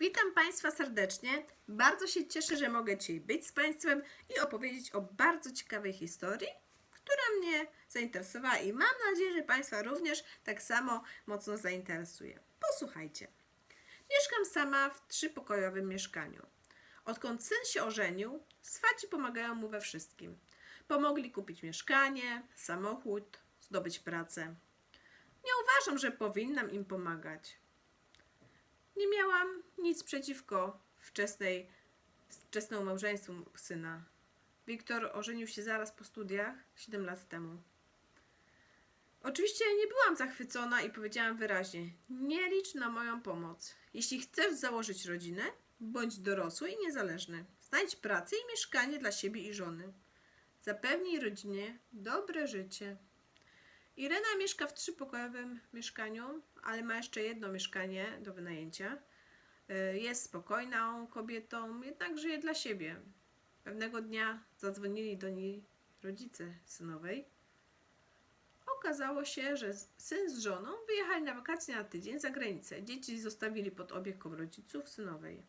Witam Państwa serdecznie. Bardzo się cieszę, że mogę dzisiaj być z Państwem i opowiedzieć o bardzo ciekawej historii, która mnie zainteresowała i mam nadzieję, że Państwa również tak samo mocno zainteresuje. Posłuchajcie. Mieszkam sama w trzypokojowym mieszkaniu. Odkąd syn się ożenił, swaci pomagają mu we wszystkim. Pomogli kupić mieszkanie, samochód, zdobyć pracę. Nie uważam, że powinnam im pomagać. Nie miałam nic przeciwko wczesnej, wczesnemu małżeństwu syna. Wiktor ożenił się zaraz po studiach, 7 lat temu. Oczywiście nie byłam zachwycona i powiedziałam wyraźnie: Nie licz na moją pomoc. Jeśli chcesz założyć rodzinę, bądź dorosły i niezależny. Znajdź pracę i mieszkanie dla siebie i żony. Zapewnij rodzinie dobre życie. Irena mieszka w trzypokojowym mieszkaniu, ale ma jeszcze jedno mieszkanie do wynajęcia. Y, Jest spokojną kobietą, jednak żyje dla siebie. Pewnego dnia zadzwonili do niej rodzice synowej. Okazało się, że syn z żoną wyjechali na wakacje na tydzień za granicę. Dzieci zostawili pod opieką rodziców synowej.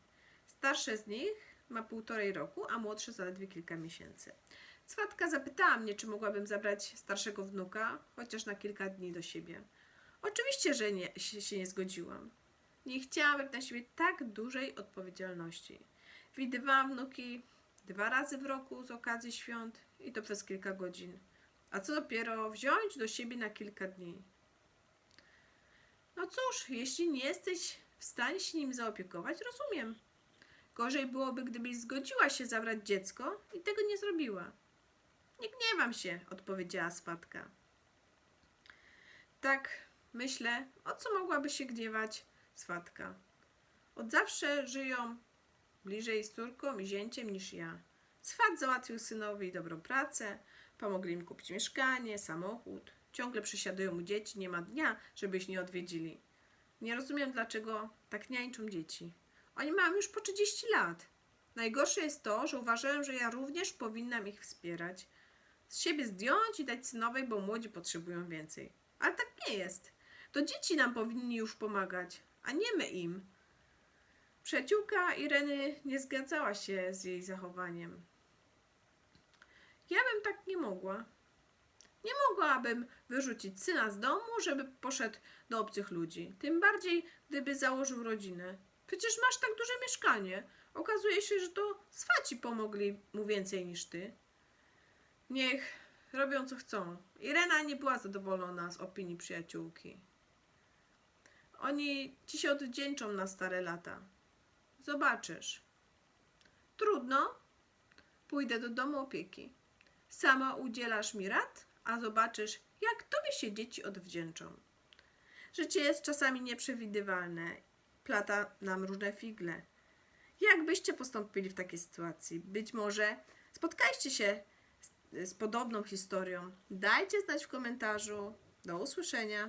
Starsze z nich ma półtorej roku, a młodsze zaledwie kilka miesięcy. Swatka zapytała mnie, czy mogłabym zabrać starszego wnuka, chociaż na kilka dni do siebie. Oczywiście, że nie, się, nie zgodziłam. Nie chciałam brać na siebie tak dużej odpowiedzialności. Widywałam wnuki dwa razy w roku z okazji świąt i to przez kilka godzin. A co dopiero wziąć do siebie na kilka dni. No cóż, jeśli nie jesteś w stanie się nim zaopiekować, rozumiem. Gorzej byłoby, gdybyś zgodziła się zabrać dziecko i tego nie zrobiła. Nie gniewam się, odpowiedziała swatka. Tak, myślę, o co mogłaby się gniewać swatka? Od zawsze żyją bliżej z córką i zięciem niż ja. Swat załatwił synowi dobrą pracę, pomogli im kupić mieszkanie, samochód. Ciągle przysiadują mu dzieci, nie ma dnia, żeby ich nie odwiedzili. Nie rozumiem, dlaczego tak niańczą dzieci. Oni mają już po 30 lat. Najgorsze jest to, że uważają, że ja również powinnam ich wspierać. Z siebie zdjąć i dać synowej, bo młodzi potrzebują więcej. Ale tak nie jest. To dzieci nam powinni już pomagać, a nie my im. Przyjaciółka Ireny nie zgadzała się z jej zachowaniem. Ja bym tak nie mogła. Nie mogłabym wyrzucić syna z domu, żeby poszedł do obcych ludzi. Tym bardziej, gdyby założył rodzinę. Przecież masz tak duże mieszkanie. Okazuje się, że to swaci pomogli mu więcej niż ty. Niech robią co chcą. Irena nie była zadowolona z opinii przyjaciółki. Oni ci się odwdzięczą na stare lata. Zobaczysz. Trudno. Pójdę do domu opieki. Sama udzielasz mi rad, a zobaczysz, jak tobie się dzieci odwdzięczą. Życie jest czasami nieprzewidywalne. Plata nam różne figle. Jak byście postąpili w takiej sytuacji? Być może spotkaliście się z podobną historią. Dajcie znać w komentarzu. Do usłyszenia.